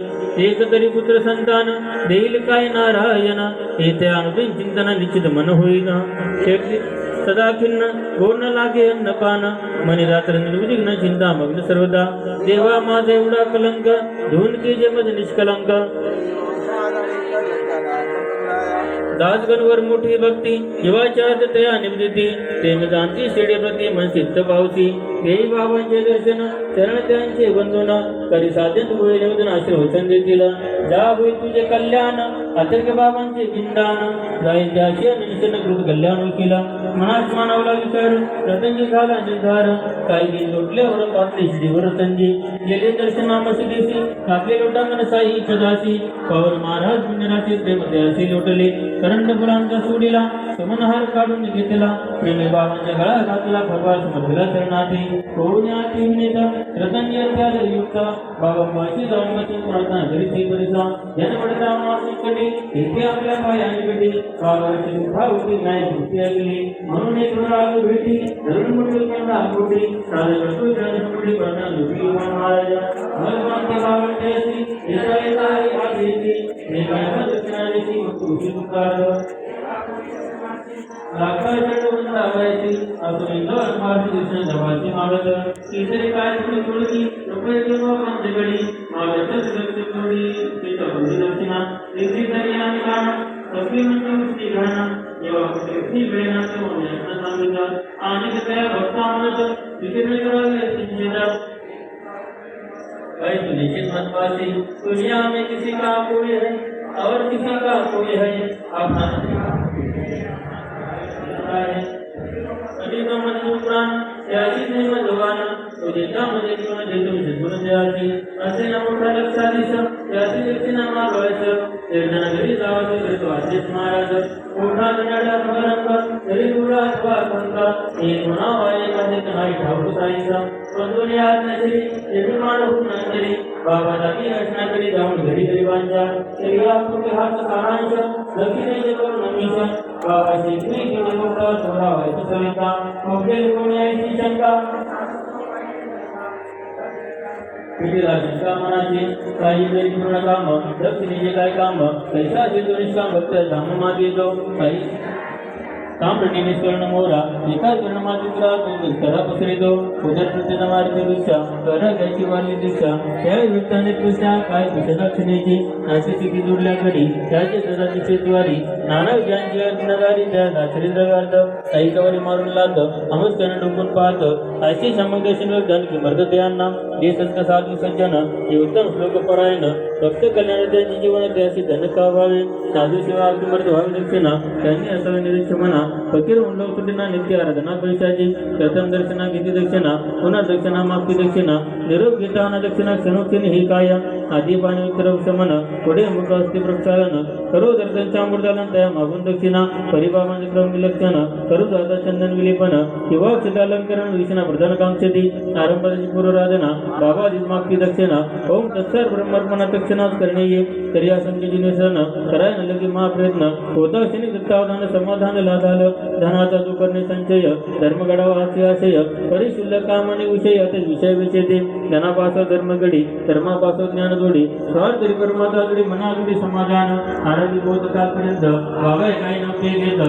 एक तरी पुत्र संतान देईल काय नारायण? येथे अनुदिन चिंतन निश्चित मन होईना. सदा खिन्न गोड न लागे अन्नपान मनी रात्र निर्विघ्न चिंता मग्न सर्वदा. देवा माझा एवढा कलंक धुवून की जे मज निष्कलंक दासगणवर मोठी भक्ती जीवाच्या तया निबदिती ते मी जाणती शेडे प्रती मन सिद्ध पावती. देई बाबांचे दर्शन चरण त्यांचे बंधून करी साधन होईल निवेदन वचन देतील. जा होईल तुझे कल्याण अतर्क बाबांचे बिंदान जाईल त्याशी निश्चन कृत कल्याण केला मनात मानवला विचार रतनजी झाला निर्धार. काही दिन लोटल्यावर पातळी श्रीवर संजी गेले दर्शनामसी देशी आपले लोटांगण साई सदासी. पवन महाराज पुण्यराशी प्रेमते असे लोटले. करंड फुलांचा सोडीला समनहार काढून घेतला. प्रेमी बाबांच्या गळा घातला भगवान समर्थला शरणार्थी ಕರುಣಾಕಿನ್ನಿತ ಕೃತಜ್ಞತಾಯುಕ್ತ ಬಾಬಾ ಮಸೀದ್ ಅಹಮದ್ ಪ್ರಾರ್ಥನಾ ಜರಿಸಿ ಬರಿಸ ಜನಪಡಿದ ಮಾಸುಕಡಿ ಇತ್ಯಾಪ್ಯ ಪಾಯಾನಿಬಿಡಿ ಬಾಬಾ ಸಿಂಧಾವುತಿ ನ್ಯಾಯ ಭಕ್ತಿಯಾಗಲಿ ಮನುನೇತೃರಾಗಿ ಭೇಟಿ ನರುಮುಡಿ ಕಂಡ ಆಗ್ಬಿಡಿ ತಾದ ಕಟ್ಟು ಜನಪುಡಿ ಪ್ರಾರ್ಥನಾ ನುಡಿಯುವ ಮಹಾರಾಜ ಭಗವಂತ ಬಾಬಾ ಜಯಿಸಿ ಇತರ ಇತರ ಆದೇಶಿ ನೇತಾಯ ದಕ್ಷಿಣಾದೇಶಿ ಮತ್ತು ಉಚಿತ લાખા ચેટું આવાયથી અસુવિધો અનુમાર્થી વિષય દવાથી માવત તીસરી કાર્યક્રમ કોડી રૂપિયો પણ દિગડી માવત સુરક્ષિત કોડી પીત બંધિનસીના તીસરી દરિયાની કારણ સપ્લિમેન્ટલ શ્રી ઘણા એવા શ્રી વેનાતો અને અનંતા આનિક કયા ભક્તામૃત વિતરણ કરાવે સિંજેતા वैसे निश्चित मतवासी दुनिया में किसी का कोई है और किसी का कोई है आप देता म्हणजे तुमचे गुरुदेवाची शिकून द्यायची असे न मोठा लक्षाधीश त्याची दक्षिणा मागवायचं निर्धन घरी जावायचं करतो आदेश महाराज मोठा गणाडा भगरंग तरी तुला अथवा पंका एक म्हणाव वाय एखादे नाही ठाऊक साईचा बंधूने आज नसली निर्माण होऊन नंतरी बाबा जागी रचनाकडे जाऊन घरी गरिबांच्या शरीरा पुढे हात सारांश दक्षिणेचे करून नमीश बाबा शेतकरी गेले मोठा सोहरा व्हायचं सविता मोठे कोणी यायची शंका पिढीला मनाची काही पूर्ण काम दक्षिणेचे काय काम पैसा देतो निष्काम भक्त धाम मागे जो काही तांबडी स्वर्ण मोरा एका जन्माचित्रा तो करा पसरितो उदर प्रत्येक मार्ग दीक्षा कर घ्यायची वाली दीक्षा त्या वृत्ताने तुझ्या काय तुझ्या नाशी स्थिती जोडल्या घडी त्याचे सदा दिशेद्वारी नाना ज्ञानची अर्जनगारी त्या दासरी जगार्थ ऐकावारी मारून लाद अमस करण डुंबून पाहत अशी समगदर्शन वगदन की मर्द त्यांना जे संत साधू सज्जन हे उत्तम श्लोक परायण भक्त कल्याण त्यांचे जीवन त्याशी धन व्हावे साधू सेवा अगदी व्हावी व्हावी दक्षिणा त्यांनी असावे निरीक्ष म्हणा. फकीर म्हणलो तुटीना नित्य आराधना पैशाची प्रथम दर्शना किती दक्षिणा पुन्हा दक्षिणा मागती दक्षिणा. निरोप घेताना दक्षिणा क्षणोक्षणी ही काय. आधी पाणी विक्रम शमन पुढे मुख असते प्रक्षालन करू दर्शनच्या अमृतालन त्या मागून दक्षिणा परिभावांचे विक्रम विलक्षण करू दादा चंदन विलेपन किंवा क्षितालंकरण विषणा प्रधान कांक्षती आरंभाची पूर्वराधना बाबा मागती दक्षिणा ओम तत्सर ब्रह्मर्पणा दक्षिणाच करणे ये तरी असंख्यची निसरण कराय न लगे महाप्रयत्न होता क्षणी दत्तावधान समाधान लाधाल धनाचा जो करणे संचय धर्मगडावा हास्य आशय परिशुल्ल काम आणि विषय आता विषय विषयते धनापासो धर्मगडी धर्मापासो ज्ञान जोडी स्वार्थ तरी परमाता जोडी मना जोडी समाधान आनंदी बोध कालपर्यंत बाबा काही नव्हते घेत.